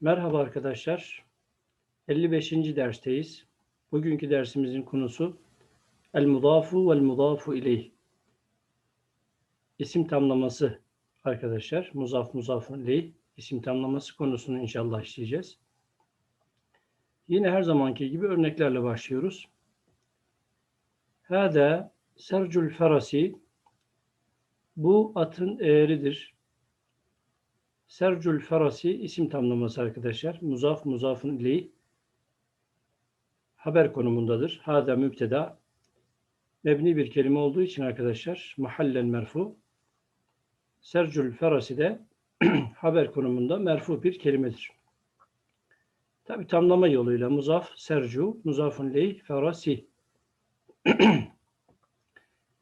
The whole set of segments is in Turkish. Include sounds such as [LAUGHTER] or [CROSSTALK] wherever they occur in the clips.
Merhaba arkadaşlar. 55. dersteyiz. Bugünkü dersimizin konusu El mudafu vel mudafu ileyh. İsim tamlaması arkadaşlar. Muzaf muzafun ileyh isim tamlaması konusunu inşallah işleyeceğiz. Yine her zamanki gibi örneklerle başlıyoruz. Hâdâ sercül ferasi bu atın eğeridir. Sercül Ferasi isim tamlaması arkadaşlar. Muzaf muzafın ileyh haber konumundadır. Hada mübteda mebni bir kelime olduğu için arkadaşlar mahallen merfu. Sercül Ferasi de [CLEARS THROAT] haber konumunda merfu bir kelimedir. Tabi tamlama yoluyla muzaf sercu muzafun ileyh ferasi. [CLEARS THROAT]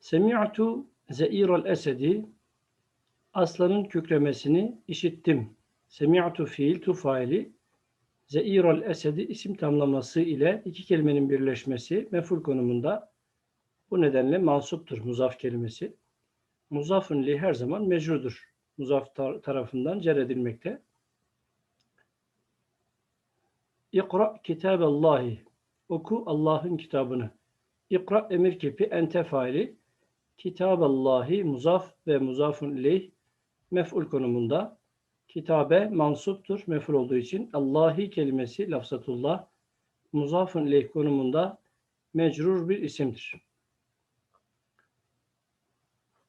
Semi'tu ze'iral esedi aslanın kükremesini işittim. Semi'tu fiil tu faili Zeiral esedi isim tamlaması ile iki kelimenin birleşmesi meful konumunda bu nedenle mansuptur muzaf kelimesi. Muzafın li her zaman mecrudur. Muzaf tar- tarafından cer edilmekte. İkra kitaballahi. Oku Allah'ın kitabını. İkra emir kipi ente faili. Kitaballahi muzaf ve muzafun ileyh mef'ul konumunda. Kitabe mansuptur mef'ul olduğu için. Allahi kelimesi lafzatullah muzafun ileyh konumunda mecrur bir isimdir.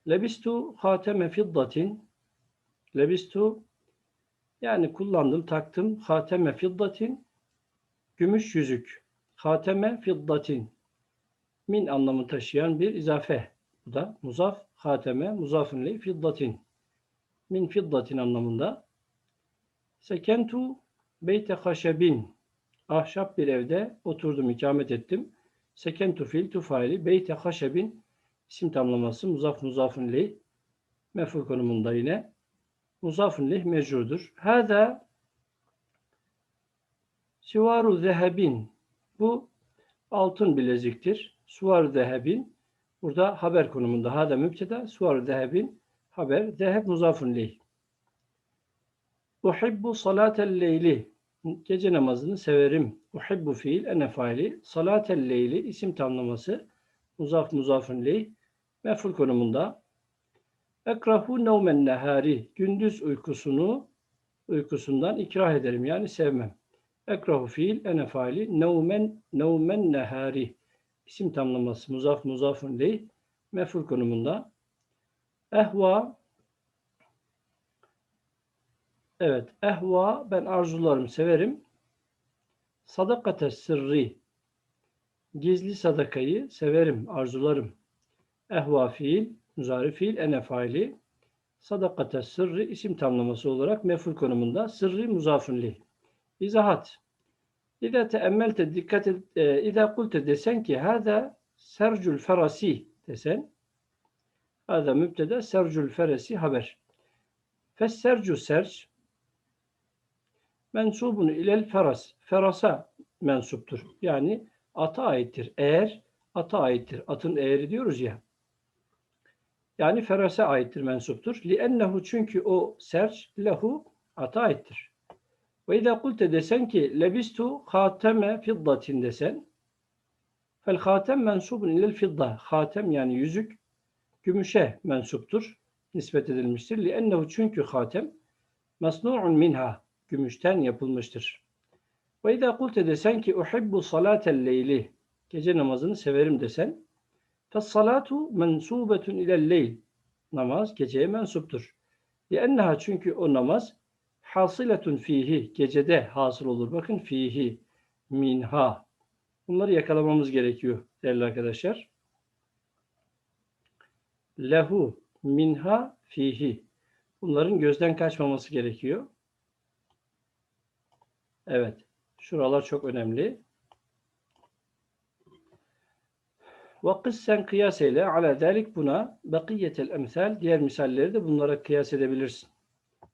Lebistu hateme fiddatin Lebistu yani kullandım, taktım. Hateme fiddatin gümüş yüzük. Hateme fiddatin min anlamı taşıyan bir izafe. Bu da muzaf, hateme, muzafun ileyh fiddatin. Min fiddatin anlamında. Sekentu beyte haşebin. Ahşap bir evde oturdum, ikamet ettim. Sekentu fil tufaili beyte haşebin isim tamlaması muzaf muzafun ileyh meful konumunda yine muzafun ileyh mecrudur. Hada sivaru zehebin bu altın bileziktir. Suvar zehebin burada haber konumunda. Hada mübteda suvar zehebin haber zeheb muzafun ileyh. Uhibbu salatel leyli gece namazını severim. Uhibbu fiil ene faili. Salatel leyli isim tamlaması muzaf muzafun ileyh meful konumunda. Ekrahu nevmen nehari gündüz uykusunu uykusundan ikrah ederim yani sevmem. Ekrahu fiil ene faili nevmen nevmen nehari isim tamlaması muzaf muzafun ileyh meful konumunda. Ehva Evet, ehva ben arzularım, severim. Sadakate sırrı gizli sadakayı severim, arzularım. Ehva fiil, muzari fiil, ene faili. Sadakate sırrı isim tamlaması olarak meful konumunda. Sırrı muzafun li. İzahat. İza teemmelte dikkat et, e, İza kulte desen ki hada sercül ferasi desen hada mübteda sercül ferasi haber. Fessercu serc mensubun ilel feras. Ferasa mensuptur. Yani ata aittir. Eğer ata aittir. Atın eğri diyoruz ya. Yani ferase aittir, mensuptur. Li'ennehu çünkü o serç lehu ata aittir. Ve izâ kulte desen ki lebistu hateme fiddatin desen fel hatem mensubun ilel fidda. Hatem yani yüzük gümüşe mensuptur. Nispet edilmiştir. Li'ennehu çünkü hatem masnu'un minha gümüşten yapılmıştır. Ve izâ kulte desen ki uhibbu salatel leyli gece namazını severim desen Fessalatu mensubetun ilel. Namaz geceye mensuptur. Lienneha çünkü o namaz hasiletun fihi. Gecede hasıl olur. Bakın fihi. Minha. Bunları yakalamamız gerekiyor değerli arkadaşlar. Lehu. Minha fihi. Bunların gözden kaçmaması gerekiyor. Evet. Şuralar çok önemli. Ve kıssen kıyas eyle ala dalik buna bakiyetel emsal diğer misalleri de bunlara kıyas edebilirsin.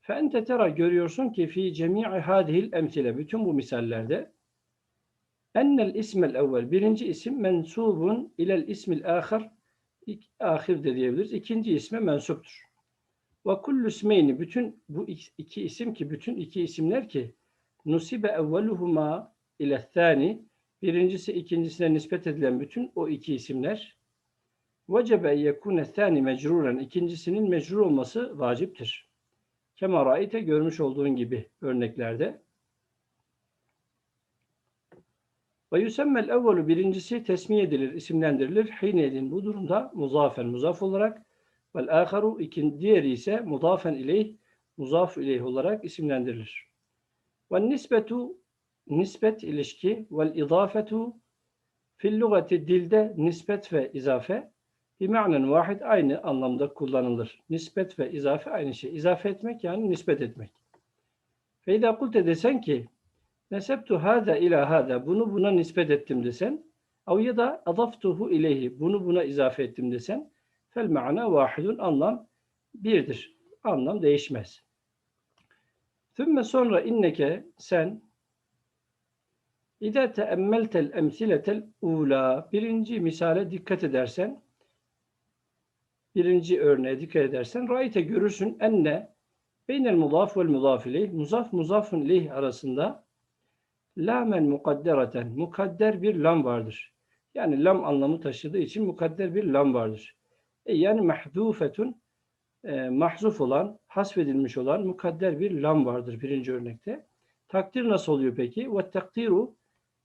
Fe ente tera görüyorsun ki fi cemi'i hadihil emsile bütün bu misallerde ennel ismel evvel birinci isim mensubun ilel ismil ahir ahir de diyebiliriz. İkinci isme mensuptur. Ve kullu ismeyni bütün bu iki isim ki bütün iki isimler ki nusibe evveluhuma ile thani birincisi ikincisine nispet edilen bütün o iki isimler vecebe yekune thani mecruren ikincisinin mecrur olması vaciptir. Kema görmüş olduğun gibi örneklerde. Ve yüsemmel evvelu birincisi tesmiye edilir, isimlendirilir. Hinedin bu durumda muzafen muzaf olarak vel aharu ikin diğeri ise mudafen ileyh muzaf ileyh olarak isimlendirilir. Ve nisbetu nispet ilişki vel idafetu fil lugati dilde nispet ve izafe bir ma'nen vahid aynı anlamda kullanılır. Nispet ve izafe aynı şey. İzafe etmek yani nispet etmek. Fe idâ kulte desen ki nesebtu hâda ila hâda bunu buna nispet ettim desen av ya da adaftuhu ileyhi bunu buna izafe ettim desen fel ma'na vahidun anlam birdir. Anlam değişmez. Thümme sonra inneke sen İde teemmeltel emsiletel ula birinci misale dikkat edersen birinci örneğe dikkat edersen raite görürsün enne beynel mudaf vel mudaf muzaf muzafun ileyh arasında lamen mukaddereten mukadder bir lam vardır. Yani lam anlamı taşıdığı için mukadder bir lam vardır. E yani mahdufetun e, mahzuf olan, hasfedilmiş olan mukadder bir lam vardır birinci örnekte. Takdir nasıl oluyor peki? Ve takdiru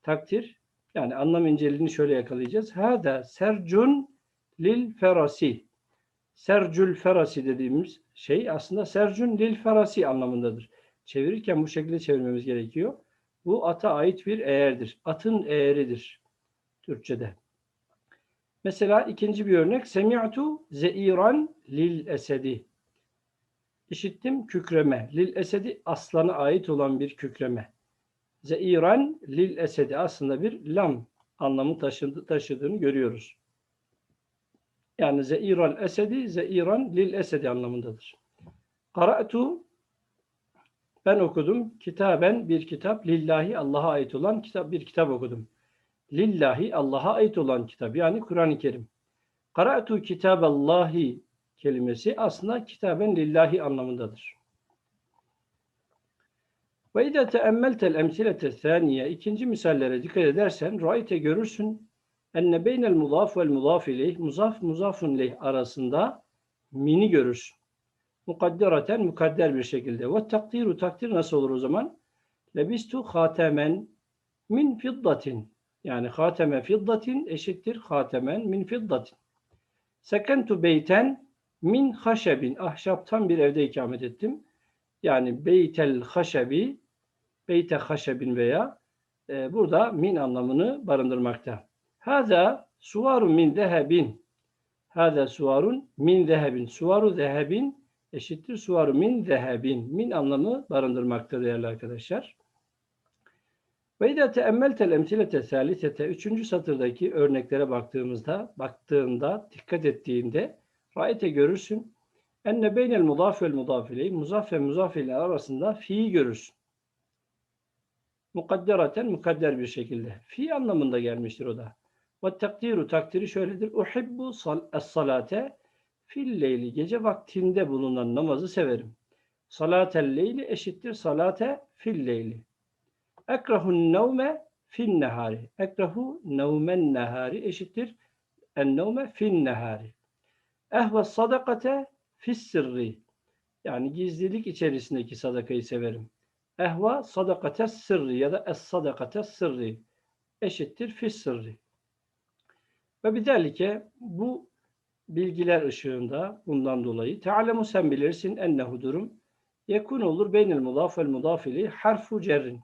takdir yani anlam inceliğini şöyle yakalayacağız. Hada sercun lil ferasi. Sercül ferasi dediğimiz şey aslında sercun lil ferasi anlamındadır. Çevirirken bu şekilde çevirmemiz gerekiyor. Bu ata ait bir eğerdir. Atın eğeridir Türkçede. Mesela ikinci bir örnek. Semi'tu zeiran lil esedi. İşittim kükreme. Lil esedi aslana ait olan bir kükreme. Zeiran lil esedi aslında bir lam anlamı taşıdı, taşıdığını görüyoruz. Yani zeiral esedi, zeiran lil esedi anlamındadır. Qara'tu ben okudum. Kitaben bir kitap. Lillahi Allah'a ait olan kitap bir kitap okudum. Lillahi Allah'a ait olan kitap. Yani Kur'an-ı Kerim. Qara'tu kitaballahi kelimesi aslında kitaben lillahi anlamındadır. Ve idâ teemmeltel emsilete thaniye ikinci misallere dikkat edersen raite görürsün enne beynel mudaf vel mudaf ileyh muzaf muzafun ileyh arasında mini görürsün. Mukaddereten mukadder bir şekilde. Ve takdiru takdir nasıl olur o zaman? Lebistu hatemen min fiddatin. Yani hateme fiddatin eşittir hatemen min fiddatin. Sekentu beyten min haşebin. Ahşaptan bir evde ikamet ettim. Yani beytel haşebi beyte haşebin veya e, burada min anlamını barındırmakta. Hada suvarun min zehebin. Hada suvarun min zehebin. Suvaru zehebin eşittir suvaru min zehebin. Min anlamı barındırmakta değerli arkadaşlar. Ve idâ teemmeltel emsilete sâlisete üçüncü satırdaki örneklere baktığımızda, baktığında, dikkat ettiğinde raite görürsün. Enne beynel mudaf vel mudaf ileyh, muzaf ve muzaf ile arasında fi'yi görürsün. Mukaddereten mukadder bir şekilde. Fi anlamında gelmiştir o da. Ve takdiru takdiri şöyledir. Uhibbu es-salate fil leyli. Gece vaktinde bulunan namazı severim. Salatel leyli eşittir salate fil leyli. Ekrahun nevme fin nehari. Ekrahu nevmen nehari eşittir en nevme fin nehari. Ehve sadakate fis sirri. Yani gizlilik içerisindeki sadakayı severim. Ehva sadakates sırrı ya da es sadakates sırrı eşittir fis sırrı. Ve bidelike bu bilgiler ışığında bundan dolayı tealemu sen bilirsin ennehu durum yekun olur beynel mudaf vel mudafili harfu cerrin.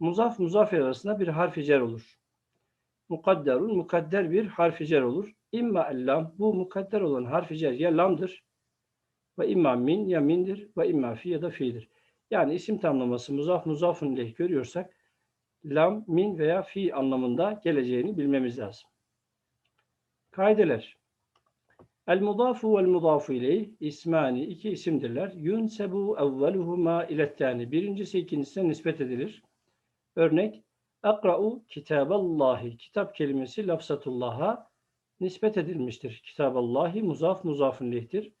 Muzaf muzaf arasında bir harfi cer olur. Mukadderun mukadder bir harfi cer olur. İmma ellam bu mukadder olan harfi cer ya lamdır ve imma min ya mindir ve imma fi ya da fi'dir. Yani isim tamlaması muzaf muzafun leh görüyorsak lam, min veya fi anlamında geleceğini bilmemiz lazım. Kaideler. El mudafu vel mudafu ileyh ismani iki isimdirler. Yunsebu evveluhuma ilettani. Birincisi ikincisine nispet edilir. Örnek Akra'u kitaballahi. Kitap kelimesi lafzatullah'a nispet edilmiştir. Kitaballahi muzaf muzafun lehtir.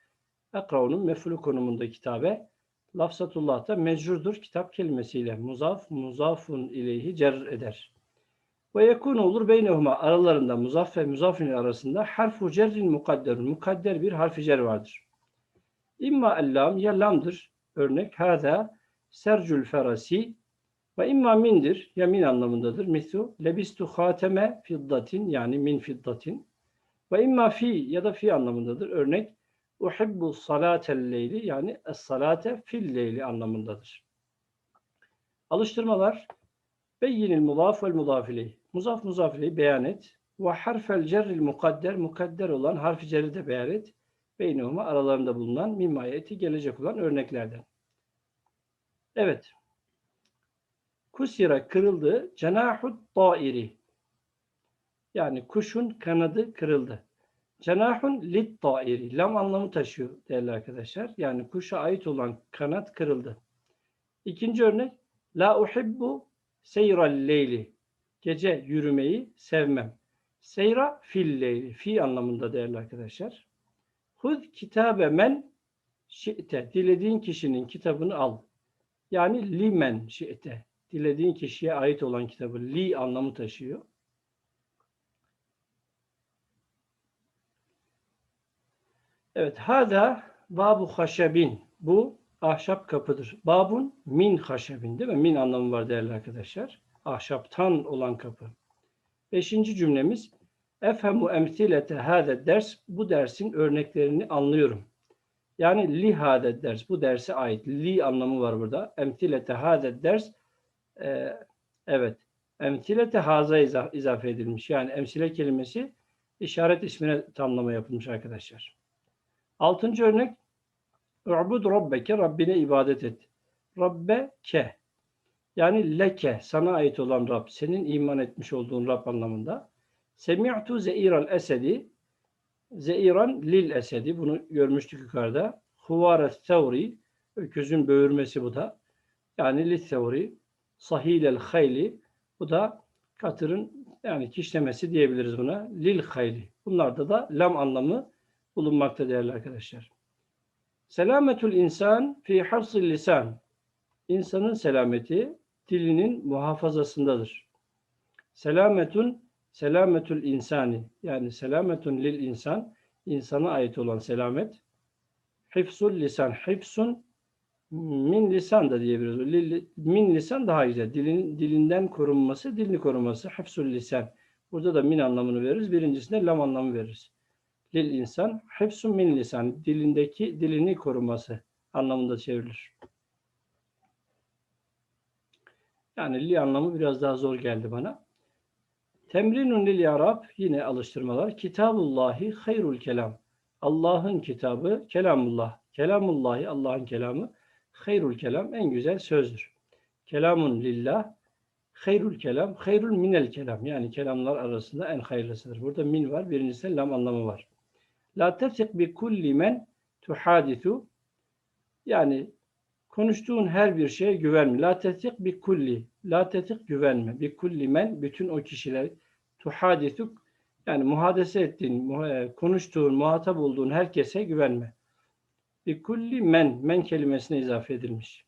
Akra'unun mef'ulü konumunda kitabe Lafzatullah da mecrurdur kitap kelimesiyle. Muzaf, muzafun ileyhi cer eder. Ve yekun olur beynehuma aralarında muzaf ve muzafin arasında harfu cerrin mukadderun. Mukadder bir harfi cer vardır. İmma ellam ya lamdır. Örnek hâzâ sercül ferasi ve imma mindir. Ya min anlamındadır. Mislu lebistu hateme fiddatin yani min fiddatin. Ve imma fi ya da fi anlamındadır. Örnek uhibbu salatel leyli yani es-salate fil leyli anlamındadır. Alıştırmalar Beyyinil mudaf vel mudaf ileyh. Muzaf muzaf ileyh beyan et. Ve harfel cerril mukadder mukadder olan harfi cerri de beyan et. Beynehuma aralarında bulunan mimayeti gelecek olan örneklerden. Evet. Kusira kırıldı. Cenahut dairi. Yani kuşun kanadı kırıldı. Cenahun lit dairi. Lam anlamı taşıyor değerli arkadaşlar. Yani kuşa ait olan kanat kırıldı. İkinci örnek. La uhibbu seyral leyli. Gece yürümeyi sevmem. Seyra fil leyli. Fi anlamında değerli arkadaşlar. Hud kitabe men şi'te. Dilediğin kişinin kitabını al. Yani limen şi'te. Dilediğin kişiye ait olan kitabı li anlamı taşıyor. Evet, hada babu haşebin. Bu ahşap kapıdır. Babun min haşebin değil mi? Min anlamı var değerli arkadaşlar. Ahşaptan olan kapı. Beşinci cümlemiz Efhemu emsilete hâde ders. Bu dersin örneklerini anlıyorum. Yani li hâde ders. Bu derse ait. Li anlamı var burada. Emsilete hâde ders. Ee, evet. Emsilete haza izafe edilmiş. Yani emsile kelimesi işaret ismine tamlama yapılmış arkadaşlar. Altıncı örnek U'bud rabbeke Rabbine ibadet et. Rabbe yani leke sana ait olan Rab senin iman etmiş olduğun Rab anlamında. Semi'tu zeiral esedi zeiran lil esedi bunu görmüştük yukarıda. Huvare sevri öküzün böğürmesi bu da. Yani li sevri sahilel hayli bu da katırın yani kişnemesi diyebiliriz buna. Lil hayli. Bunlarda da lam anlamı bulunmakta değerli arkadaşlar. Selametül insan fi hafzil lisan. İnsanın selameti dilinin muhafazasındadır. Selametun selametül insani yani selametun lil insan insana ait olan selamet hifzul lisan hifsun min lisan da diyebiliriz. Min lisan daha güzel. Dilin, dilinden korunması, dilini korunması. Hifzul lisan. Burada da min anlamını veririz. Birincisinde lam anlamı veririz lil insan hepsun min lisan dilindeki dilini koruması anlamında çevrilir. Yani li anlamı biraz daha zor geldi bana. Temrinun lil yarab yine alıştırmalar. Kitabullahi hayrul kelam. Allah'ın kitabı kelamullah. Kelamullahi Allah'ın kelamı hayrul kelam en güzel sözdür. Kelamun lillah hayrul kelam hayrul minel kelam yani kelamlar arasında en hayırlısıdır. Burada min var. Birincisi lam anlamı var. La tefsik bi kulli men tuhadisu yani konuştuğun her bir şeye güvenme. La tefsik bi kulli. La tefsik güvenme. Bi kulli men bütün o kişiler tuhadisu yani muhadese ettiğin, e, konuştuğun, muhatap olduğun herkese güvenme. Bi kulli men, men kelimesine izafe edilmiş.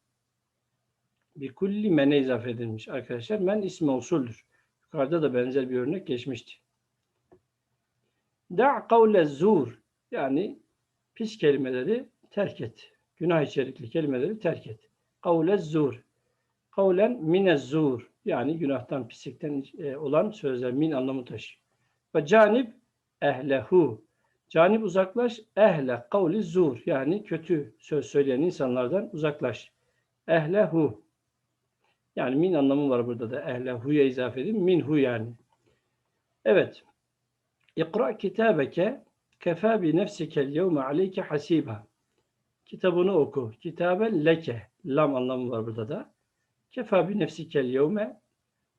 Bi kulli mene izafe edilmiş arkadaşlar. Men ismi usuldür. Yukarıda da benzer bir örnek geçmişti. Da kavle zur yani pis kelimeleri terk et. Günah içerikli kelimeleri terk et. Kavle zur. Kavlen mine zur. Yani günahtan, pislikten e, olan sözler min anlamı taşıyor. Ve canip ehlehu. Canip uzaklaş. Ehle kavli zur. Yani kötü söz söyleyen insanlardan uzaklaş. Ehlehu. Yani min anlamı var burada da. Ehlehu'ya izafe edin. Minhu yani. Evet. İkra kitabeke kefa bi nefsikel yevme aleyke hasiba. Kitabını oku. Kitaben leke. Lam anlamı var burada da. Kefa bi nefsikel yevme.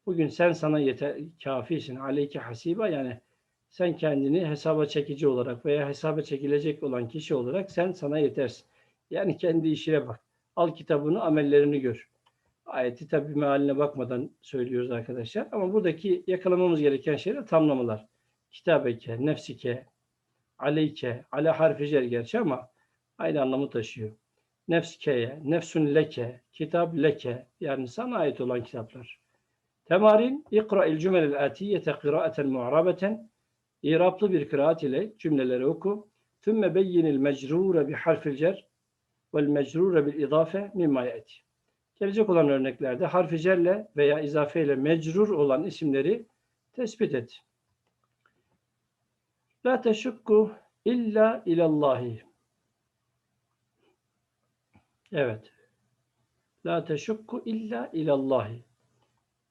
Bugün sen sana yeter, kafisin. Aleyke hasiba yani sen kendini hesaba çekici olarak veya hesaba çekilecek olan kişi olarak sen sana yetersin. Yani kendi işine bak. Al kitabını, amellerini gör. Ayeti tabi mealine bakmadan söylüyoruz arkadaşlar. Ama buradaki yakalamamız gereken şeyler tamlamalar kitabeke, nefsike, aleyke, ale harfi cer gerçi ama aynı anlamı taşıyor. nefskeye, nefsun leke, kitap leke yani sana ait olan kitaplar. Temarin ikra'il cümelel atiyete kıraaten mu'rabeten İraplı bir kıraat ile cümleleri oku. Thümme beyyinil mecrure bi harfil cer vel mecrure bil idafe mimma yeti. Gelecek olan örneklerde harfi cerle veya izafe ile mecrur olan isimleri tespit et. La teşukku illa ilallahi. Evet. La teşukku illa ilallahi.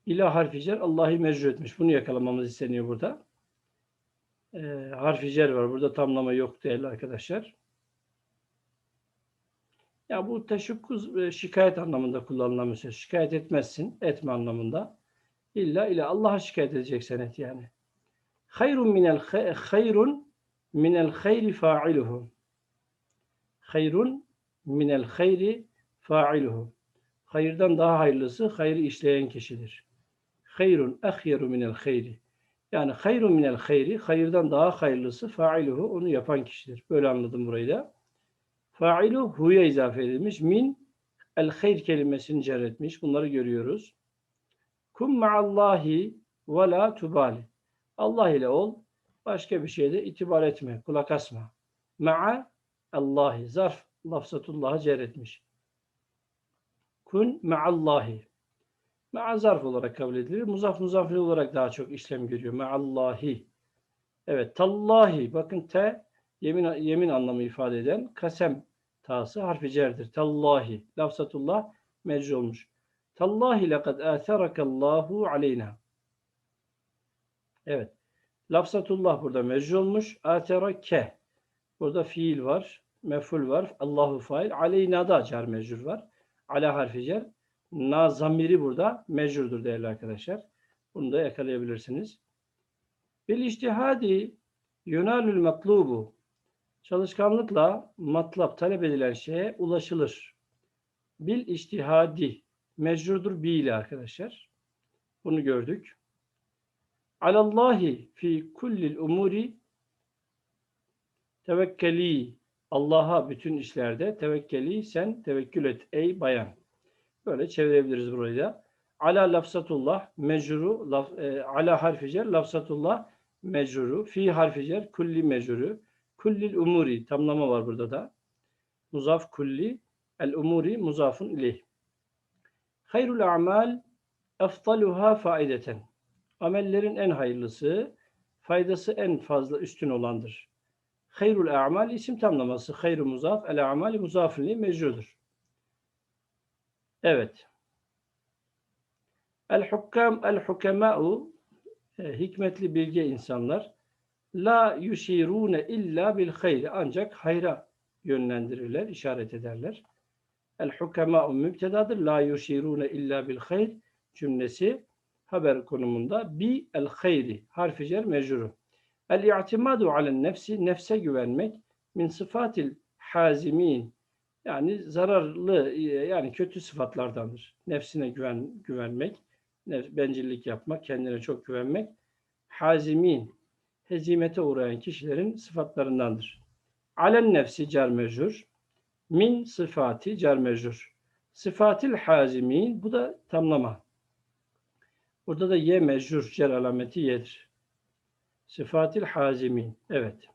İla harfi cer Allah'ı mecrur etmiş. Bunu yakalamamız isteniyor burada. Ee, harfi cer var. Burada tamlama yok değerli arkadaşlar. Ya bu teşekküz e, şikayet anlamında kullanılan bir söz. Şikayet etmezsin, etme anlamında. İlla ile Allah'a şikayet edeceksen et yani. Hayrun minel hayrun minel hayri fa'iluhu. Hayrun minel hayri fa'iluhu. Hayırdan daha hayırlısı hayrı işleyen kişidir. Hayrun ahyeru minel hayri. Yani hayrun minel hayri, hayırdan daha hayırlısı fa'iluhu, onu yapan kişidir. Böyle anladım burayı da. Fa'ilu hu'ya izafe edilmiş. Min el hayr kelimesini cer etmiş. Bunları görüyoruz. Kum ma'allahi ve la tubali. Allah ile ol. Başka bir şeyde itibar etme. Kulak asma. Ma'a Allahi. Zarf lafzatullah'ı cer etmiş. Kun ma'allahi. Ma'a zarf olarak kabul edilir. Muzaf muzafil olarak daha çok işlem görüyor. Ma'allahi. Evet. Tallahi. Bakın te yemin, yemin anlamı ifade eden kasem tası harfi cerdir. Tallahi. Lafzatullah mecru olmuş. Tallahi lekad âtherakallahu aleyna. Evet. Lafzatullah burada mecru olmuş. Âterake. Burada fiil var. Meful var. Allahu fail. Aleyna da car mecrur var. Ala harfi cer. Na zamiri burada mecrurdur değerli arkadaşlar. Bunu da yakalayabilirsiniz. Bil iştihadi yunalül matlubu çalışkanlıkla matlap talep edilen şeye ulaşılır. Bil iştihadi mecrudur bi ile arkadaşlar. Bunu gördük. Alallahi fi kullil umuri tevekkeli Allah'a bütün işlerde tevekkeli sen tevekkül et ey bayan. Böyle çevirebiliriz burayı da. Ala lafzatullah mecruru laf, e, ala harfi cer lafzatullah mecruru fi harfi cer kulli mecruru kullil umuri tamlama var burada da. Muzaf kulli el umuri muzafun ileyh. Hayrul a'mal eftaluha faideten. Amellerin en hayırlısı, faydası en fazla üstün olandır. Hayrul a'mal isim tamlaması. Hayru muzaf, el a'mali muzafun ileyh mecrudur. Evet. El hukkam el hukema'u e, hikmetli bilge insanlar la yuşirune illa bil hayri ancak hayra yönlendirirler, işaret ederler. El hukema'u mübtedadır. La yuşirune illa bil hayr cümlesi haber konumunda bi el hayri harfi cer mecruru. El i'timadu alen nefsi nefse güvenmek min sıfatil hazimin yani zararlı yani kötü sıfatlardandır. Nefsine güven güvenmek, bencillik yapmak, kendine çok güvenmek hazimin hezimete uğrayan kişilerin sıfatlarındandır. Alen nefsi car mecrur, min sıfati car mecrur. Sıfatil hazimin bu da tamlama. Burada da ye mecrur cer alameti yedir. Sıfatil hazimin. Evet.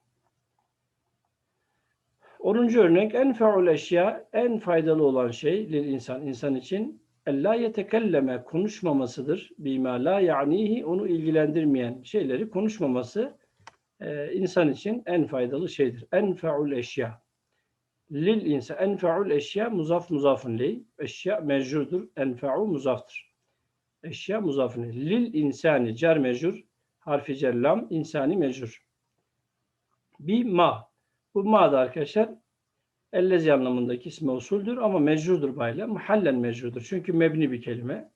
10. örnek en feul eşya en faydalı olan şey lil insan insan için la yetekelleme konuşmamasıdır. Bima la ya'nihi onu ilgilendirmeyen şeyleri konuşmaması e, insan için en faydalı şeydir. En feul eşya. Lil insan en feul eşya muzaf muzafın ley. Eşya mecurdur. En feul muzaftır. Eşya muzafın ley. Lil insani car mecur harfi cellam insani mecur. Bi ma. Bu ma da arkadaşlar ellezi anlamındaki ismi usuldür ama mecrudur bayla. Muhallen mecrudur. Çünkü mebni bir kelime.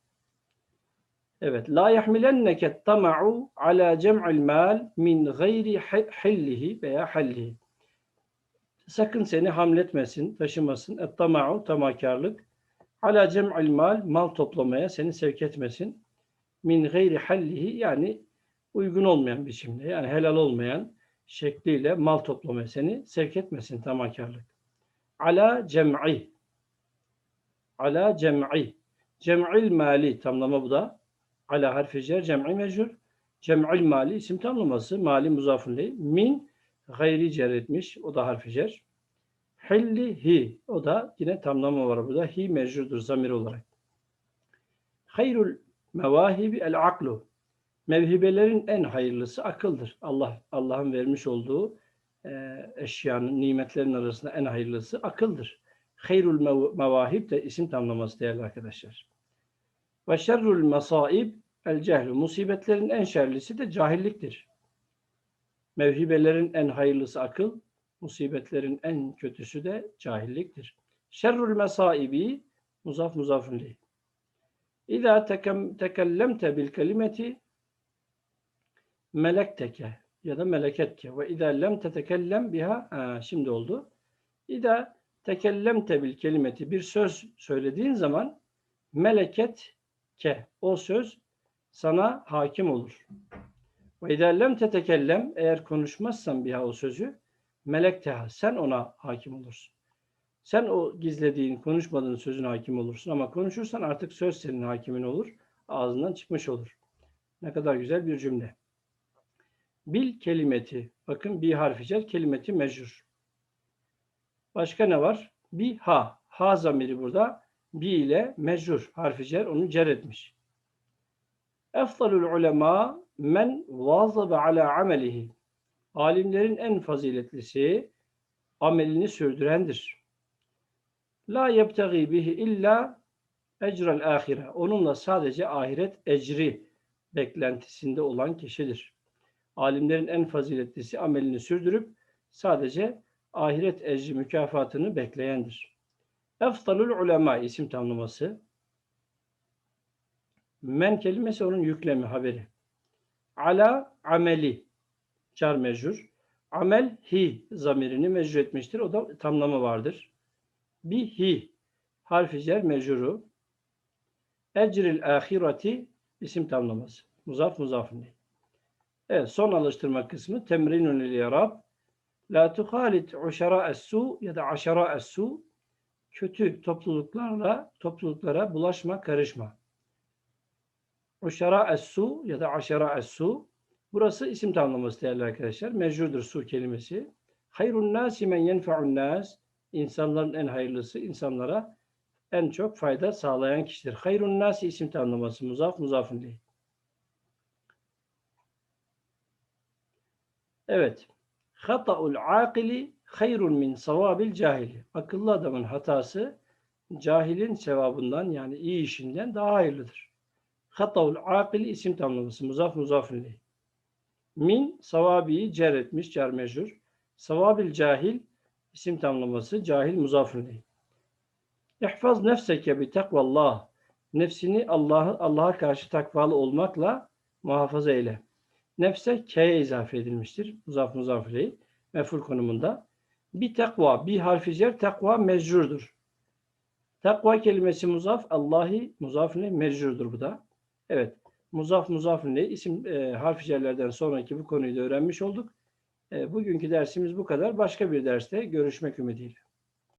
Evet. La yahmilenneke tama'u ala cem'il mal min gayri hillihi veya hallihi. Sakın seni hamletmesin, taşımasın. Et tama'u tamakarlık. Ala cem'il mal mal toplamaya seni sevk etmesin. Min gayri hallihi yani uygun olmayan biçimde yani helal olmayan şekliyle mal toplamaya seni sevk etmesin tamakarlık. Ala cem'i ala cem'i. Cem'il mali tamlama bu da. Ala harfi cer cem'i mecrur. Cem'il mali isim tamlaması. Mali muzafun ley. Min gayri cer etmiş. O da harfi cer. Hilli hi. O da yine tamlama var burada. Hi mecrurdur zamir olarak. Hayrul mevahibi el aklu. Mevhibelerin en hayırlısı akıldır. Allah Allah'ın vermiş olduğu e, eşyanın, nimetlerin arasında en hayırlısı akıldır. Hayrul mev- mevahib de isim tamlaması değerli arkadaşlar. Ve şerrul mesaib el cehlu. Musibetlerin en şerlisi de cahilliktir. Mevhibelerin en hayırlısı akıl, musibetlerin en kötüsü de cahilliktir. Şerrul mesaibi muzaf muzafun leyh. İza tekellemte bil kelimeti melekteke ya da meleketke ve izâ lem tetekellem biha ha, şimdi oldu. İza tekellemte bil kelimeti bir söz söylediğin zaman meleket ke o söz sana hakim olur. Ve izâ lem tetekellem eğer konuşmazsan biha o sözü melekteha sen ona hakim olursun. Sen o gizlediğin, konuşmadığın sözün hakim olursun ama konuşursan artık söz senin hakimin olur. Ağzından çıkmış olur. Ne kadar güzel bir cümle. Bil kelimeti. Bakın bir harfi cer, kelimeti mecrur. Başka ne var? Bi ha. Ha zamiri burada. Bi ile mecrur harfi cer onu cer etmiş. Efdalul ulema men vazabe ala amelihi. Alimlerin en faziletlisi amelini sürdürendir. La yebtagi bihi illa ecrel ahire. Onunla sadece ahiret ecri beklentisinde olan kişidir. Alimlerin en faziletlisi amelini sürdürüp sadece ahiret ecri mükafatını bekleyendir. Eftalul ulema isim tanımlaması. Men kelimesi onun yüklemi, haberi. Ala ameli car mecrur. Amel hi zamirini mecrur etmiştir. O da tamlama vardır. Bihi harfi cer mecruru. Ecril ahireti isim tamlaması. Muzaf muzafın değil. Evet son alıştırma kısmı temrinun lil yarab. La tuhalit uşara es-su ya da aşara es-su kötü topluluklarla topluluklara bulaşma, karışma. Uşara es-su ya da aşara es-su burası isim tamlaması değerli arkadaşlar. Mecrudur su kelimesi. Hayrun nasi men yenfa'un nas insanların en hayırlısı insanlara en çok fayda sağlayan kişidir. Hayrun nasi isim tamlaması muzaf muzafın değil. Evet. Hata'ul akili hayrun min savabil cahili. Akıllı adamın hatası cahilin sevabından yani iyi işinden daha hayırlıdır. Hata'ul akili isim tamlaması muzaf muzafın değil. Min savabiyi cer etmiş cer mecrur. Savabil cahil isim tamlaması cahil muzafın değil. İhfaz nefseke bi takvallah. Nefsini Allah'a Allah'a karşı takvalı olmakla muhafaza eyle. Nefse K'ye izafe edilmiştir. Muzaf muzafileyhi meful konumunda. Bir takva, bir harfi cer takva mecrurdur. Takva kelimesi muzaf, Allahi muzafine mecrurdur bu da. Evet. Muzaf muzafine isim e, harfi cerlerden sonraki bu konuyu da öğrenmiş olduk. E, bugünkü dersimiz bu kadar. Başka bir derste görüşmek ümidiyle.